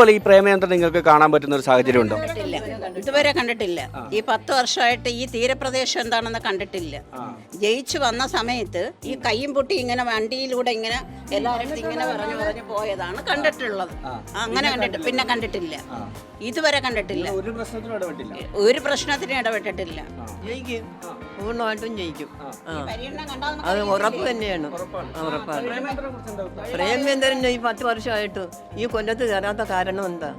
ഇപ്പോൾ ഈ പ്രേമയന്ത്രം നിങ്ങൾക്ക് കാണാൻ പറ്റുന്ന ഒരു സാഹചര്യം ഉണ്ടോ കണ്ടിട്ടില്ല. ഇതുവരെ കണ്ടിട്ടില്ല. ഈ പത്ത് വർഷമായിട്ട് ഈ തീരപ്രദേശം എന്താണെന്ന് കണ്ടിട്ടില്ല. ജയിച്ചു വന്ന സമയത്ത് ഈ കയ്യും പൊട്ടി ഇങ്ങനെ വണ്ടിയിലൂടെ ഇങ്ങനെ എല്ലാവരും ഇങ്ങനെ പറഞ്ഞു പറഞ്ഞു പോയതാണ് കണ്ടിട്ടുള്ളത്. അങ്ങനെ കണ്ടിട്ട് പിന്നെ കണ്ടിട്ടില്ല. ഇതുവരെ കണ്ടിട്ടില്ല. ഒരു പ്രശ്നത്തിനും ഇടപെട്ടില്ല. പൂർണമായിട്ടും ജയിക്കും. കണ്ടാൽ നമുക്ക് അത് ഉറപ്പ് തന്നെയാണ്. ഉറപ്പാണ്. പ്രേമേന്ദ്രൻ ഈ പത്ത് വർഷമായിട്ട് ഈ കൊല്ലത്ത് കയറാത്ത കാരണം എന്താ?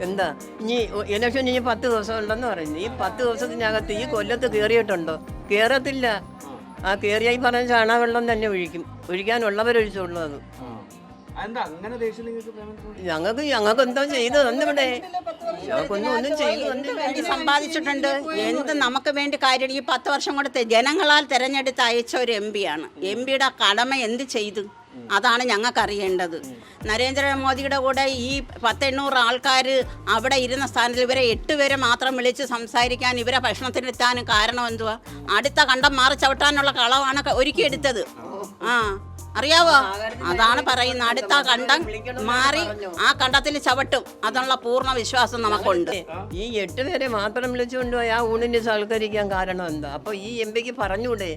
എന്താ? ഇനി ഇലക്ഷൻ ഇനി പത്ത് ദിവസം ഉണ്ടെന്ന് പറയുന്നു. ഈ പത്ത് ദിവസത്തിനകത്ത് ഈ കൊല്ലത്ത് കയറിയിട്ടുണ്ടോ? കയറത്തില്ല ആ. കയറിയ ഈ പറഞ്ഞ ചാണകവെള്ളം തന്നെ ഒഴിക്കും. ഒഴിക്കാനുള്ളവരൊഴിച്ചുള്ളൂ അത്. ഞങ്ങൾക്ക് ഞങ്ങൾക്ക് എന്തോ ചെയ്തു തന്നിവിടെ വേണ്ടി സമ്പാദിച്ചിട്ടുണ്ട് എന്ത് നമുക്ക് വേണ്ടി കാര്യം? ഈ പത്ത് വർഷം കൊണ്ട് ജനങ്ങളാൽ തെരഞ്ഞെടുത്ത് അയച്ച ഒരു എം ആണ്. എം പിയുടെ കടമ എന്ത് ചെയ്തു? അതാണ് ഞങ്ങൾക്ക് അറിയേണ്ടത്. നരേന്ദ്രമോദിയുടെ കൂടെ ഈ പത്തെണ്ണൂറ് ആൾക്കാർ അവിടെ ഇരുന്ന സ്ഥാനത്ത് ഇവരെ എട്ട് പേരെ മാത്രം വിളിച്ച് സംസാരിക്കാൻ ഇവരെ ഭക്ഷണത്തിനെത്താനും കാരണം എന്തുവാ? അടുത്ത കണ്ടം മാറി ചവിട്ടാനുള്ള കളവാണ് ഒരുക്കി എടുത്തത്. ആ. അറിയാവോ? അതാണ് പറയുന്നത്. അടുത്ത കണ്ടം മാറി ആ കണ്ടത്തിൽ ചവിട്ടും. അതുള്ള പൂർണ വിശ്വാസം നമുക്കുണ്ട്. ഈ എട്ട് പേരെ മാത്രം വിളിച്ചുകൊണ്ടുപോയി ആ ഊണിന് സൽക്കരിക്കാൻ കാരണം എന്താ? അപ്പൊ ഈ എം പിക്ക് പറഞ്ഞൂടെ?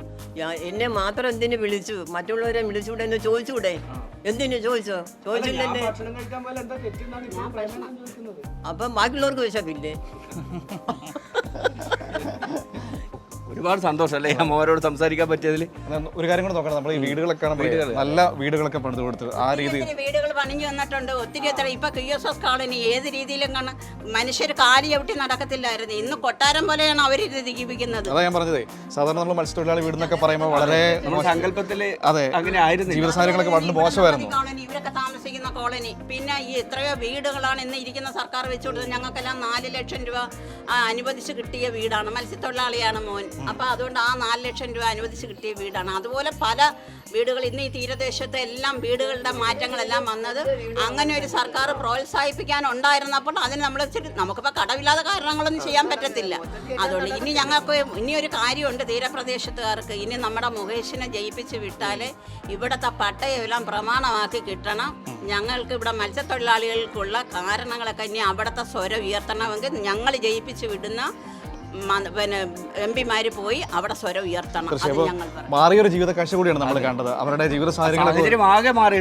എന്നെ മാത്രം എന്തിനു വിളിച്ചു? മറ്റുള്ളവരെ വിളിച്ചുകൂടെ എന്ന് ചോദിച്ചൂടെ? എന്തിനു ചോദിച്ചോ? ചോദിച്ചില്ലല്ലേ ചോദിക്കുന്നത്. അപ്പം ബാക്കിയുള്ളവർക്ക് വിശപ്പില്ലേ? ഒരുപാട് സന്തോഷം അല്ലേ അമ്മമാരോട് സംസാരിക്കാൻ പറ്റിയതിൽ ഒരു കാര്യം കൂടെ നോക്കണം. നമ്മൾ ഈ വീടുകളൊക്കെ നല്ല വീടുകളൊക്കെ പണിത് കൊടുത്തത് ആ രീതിയിൽ വീടുകൾ പണിഞ്ഞു വന്നിട്ടുണ്ട്. ഒത്തിരി എത്ര ഇപ്പൊ കി എസ് എസ് കോളനി ഏത് രീതിയിലും കാണാൻ മനുഷ്യർ കാലി ചവിട്ടി നടക്കത്തില്ലായിരുന്നു. ഇന്ന് കൊട്ടാരം പോലെയാണ് അവർ ഇത് ജീവിക്കുന്നത്. അതാ ഞാൻ പറഞ്ഞതേ. സാധാരണ നമ്മൾ മത്സ്യത്തൊഴിലാളി വീട് എന്നൊക്കെ പറയുമ്പോൾ വളരെ സങ്കല്പത്തിൽ സങ്കല്പത്തിൽ അതെ. അങ്ങനെ ആയിരുന്നു ജീവിത സാധനങ്ങളൊക്കെ വളരെ മോശമായിരുന്നു. കോളനി. പിന്നെ ഈ എത്രയോ വീടുകളാണ് ഇന്ന് ഇരിക്കുന്ന സർക്കാർ വെച്ചുകൊടുത്തത്. ഞങ്ങൾക്കെല്ലാം നാല് ലക്ഷം രൂപ അനുവദിച്ച് കിട്ടിയ വീടാണ്. മത്സ്യത്തൊഴിലാളിയാണ് മോൻ. അപ്പോൾ അതുകൊണ്ട് ആ നാല് ലക്ഷം രൂപ അനുവദിച്ച് കിട്ടിയ വീടാണ്. അതുപോലെ പല വീടുകൾ ഇന്ന് ഈ തീരദേശത്തെ എല്ലാം വീടുകളുടെ മാറ്റങ്ങളെല്ലാം വന്നത് അങ്ങനെ ഒരു സർക്കാർ പ്രോത്സാഹിപ്പിക്കാൻ ഉണ്ടായിരുന്നപ്പോൾ അതിന് നമ്മൾ നമുക്കിപ്പോൾ കടവില്ലാതെ കാരണങ്ങളൊന്നും ചെയ്യാൻ പറ്റത്തില്ല. അതുകൊണ്ട് ഇനി ഞങ്ങൾക്ക് ഇനി ഒരു കാര്യമുണ്ട് തീരപ്രദേശത്തുകാർക്ക്. ഇനി നമ്മുടെ മുകേഷിനെ ജയിപ്പിച്ച് വിട്ടാൽ ഇവിടുത്തെ പട്ടയെല്ലാം പ്രമാണമാക്കി കിട്ടണം. ഞങ്ങൾക്ക് ഇവിടെ മത്സ്യത്തൊഴിലാളികൾക്കുള്ള കാരണങ്ങളൊക്കെ ഇനി അവിടുത്തെ സ്വരം ഉയർത്തണമെങ്കിൽ ഞങ്ങൾ ജയിപ്പിച്ച് വിടുന്ന പിന്നെ എം പിമാര് പോയി അവിടെ സ്വരം ഉയർത്തണം. മാറിയൊരു ജീവിത കാഴ്ച കൂടിയാണ് നമ്മൾ കണ്ടത്. അവരുടെ ജീവിത സാഹചര്യങ്ങളൊക്കെ സാഹചര്യം ആകെ മാറിയിട്ടുണ്ട്.